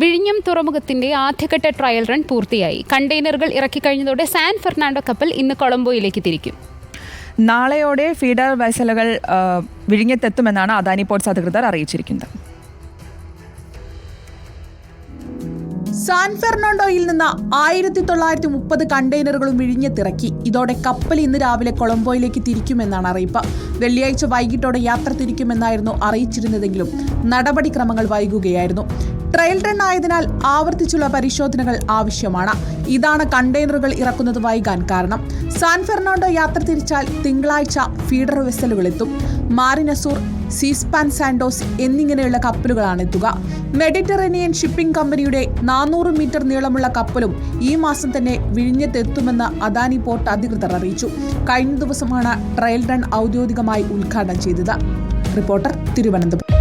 വിഴിഞ്ഞം തുറമുഖത്തിന്റെ ആദ്യഘട്ട ട്രയൽ റൺ പൂർത്തിയായി. കണ്ടെയ്നറുകൾ ഇറക്കിക്കഴിഞ്ഞതോടെ സാൻ ഫെർണാണ്ടോ കപ്പൽ ഇന്ന് കൊളംബോയിലേക്ക് തിരിക്കും. നാളെയോടെ ഫീഡർ വെസലുകൾ വിഴിഞ്ഞത്തെത്തുമെന്നാണ് അദാനി പോർട്സ് അധികൃതർ അറിയിച്ചിരിക്കുന്നത്. സാൻ ഫെർണാണ്ടോയിൽ നിന്ന് ആയിരത്തി തൊള്ളായിരത്തി മുപ്പത് കണ്ടെയ്നറുകളും വിഴിഞ്ഞത്തിറക്കി. ഇതോടെ കപ്പൽ ഇന്ന് രാവിലെ കൊളംബോയിലേക്ക് തിരിക്കുമെന്നാണ് അറിയിപ്പ്. വെള്ളിയാഴ്ച വൈകിട്ടോടെ യാത്ര തിരിക്കുമെന്നായിരുന്നു അറിയിച്ചിരുന്നതെങ്കിലും നടപടിക്രമങ്ങൾ വൈകുകയായിരുന്നു. ട്രയൽ റൺ ആയതിനാൽ ആവർത്തിച്ചുള്ള പരിശോധനകൾ ആവശ്യമാണ്. ഇതാണ് കണ്ടെയ്നറുകൾ ഇറക്കുന്നത് വൈകാൻ കാരണം. സാൻ ഫെർണാണ്ടോ യാത്ര തിരിച്ചാൽ തിങ്കളാഴ്ച ഫീഡർ വെസലുകൾ എത്തും മാരിനസൂർ സീസ്പാൻ സാൻഡോസ് എന്നിങ്ങനെയുള്ള കപ്പലുകളാണ് എത്തുക മെഡിറ്ററേനിയൻ ഷിപ്പിംഗ് കമ്പനിയുടെ നാനൂറ് മീറ്റർ നീളമുള്ള കപ്പലും ഈ മാസം തന്നെ വിഴിഞ്ഞത്തെത്തുമെന്ന് അദാനി പോർട്ട് അധികൃതർ അറിയിച്ചു. കഴിഞ്ഞ ദിവസമാണ് ട്രയൽ റൺ ഔദ്യോഗികമായി ഉദ്ഘാടനം ചെയ്തത്. റിപ്പോർട്ടർ തിരുവനന്തപുരം.